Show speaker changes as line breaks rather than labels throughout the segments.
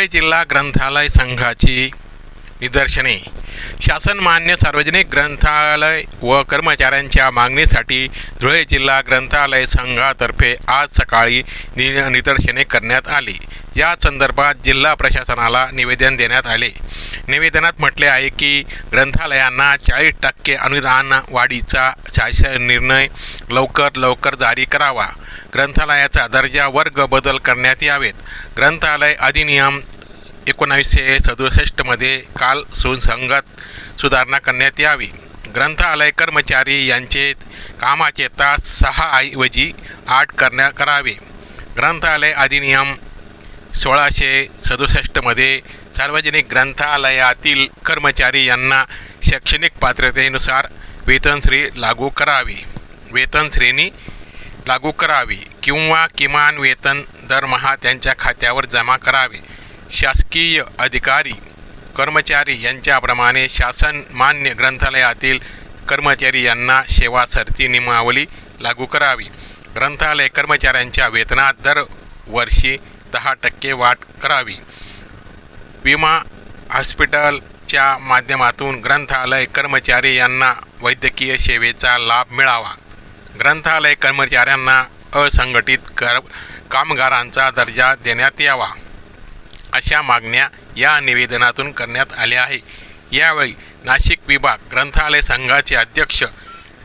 धुळे जिल्हा ग्रंथालय संघाची निदर्शने. शासन मान्य सार्वजनिक ग्रंथालय व कर्मचाऱ्यांच्या मागणीसाठी धुळे जिल्हा ग्रंथालय संघातर्फे आज सकाळी नि निदर्शने करण्यात आली. या संदर्भात जिल्हा प्रशासनाला निवेदन देण्यात आले. निवेदनात म्हटले आहे की ग्रंथालयांना चाळीस टक्के अनुदान वाढीचा शासन निर्णय लवकर लवकर जारी करावा. ग्रंथालयाचा दर्जा वर्ग बदल करण्यात यावेत. ग्रंथालय अधिनियम एकोणावीसशे सदुसष्टमध्ये काल सुसंगत सुधारणा करण्यात यावी. ग्रंथालय कर्मचारी यांचे कामाचे तास सहा ऐवजी आठ करण्या करावे. ग्रंथालय अधिनियम सोळाशे सदुसष्टमध्ये सार्वजनिक ग्रंथालयातील कर्मचारी यांना शैक्षणिक पात्रतेनुसार वेतनश्री लागू करावी. वेतन श्रेणी लागू करावी किंवा किमान वेतन दरमहा त्यांच्या खात्यावर जमा करावे. शासकीय अधिकारी कर्मचारी यांच्याप्रमाणे शासन मान्य ग्रंथालयातील कर्मचारी यांना सेवा सरती नियमावली लागू करावी. ग्रंथालय कर्मचाऱ्यांच्या वेतनात दरवर्षी दहा टक्के वाढ करावी. विमा हॉस्पिटलच्या माध्यमातून ग्रंथालय कर्मचारी यांना वैद्यकीय सेवेचा लाभ मिळावा. ग्रंथालय कर्मचाऱ्यांना असंघटित कर कामगारांचा दर्जा देण्यात यावा. अशा मागण्या या निवेदनातून करण्यात आल्या आहे. यावेळी नाशिक विभाग ग्रंथालय संघाचे अध्यक्ष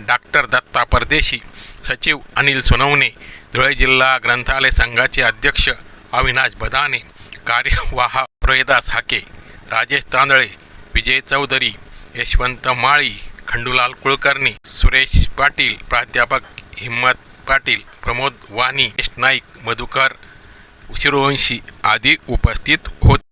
डॉक्टर दत्ता परदेशी सचिव अनिल सोनवणे धुळे जिल्हा ग्रंथालय संघाचे अध्यक्ष अविनाश बदाने कार्यवाह रोहिदास हाके राजेश तांदळे विजय चौधरी यशवंत माळी खंडूलाल कुलकर्णी सुरेश पाटील प्राध्यापक हिम्मत पाटील प्रमोद वाणी यश नाईक मधुकर शिरोवंशी आदी उपस्थित होते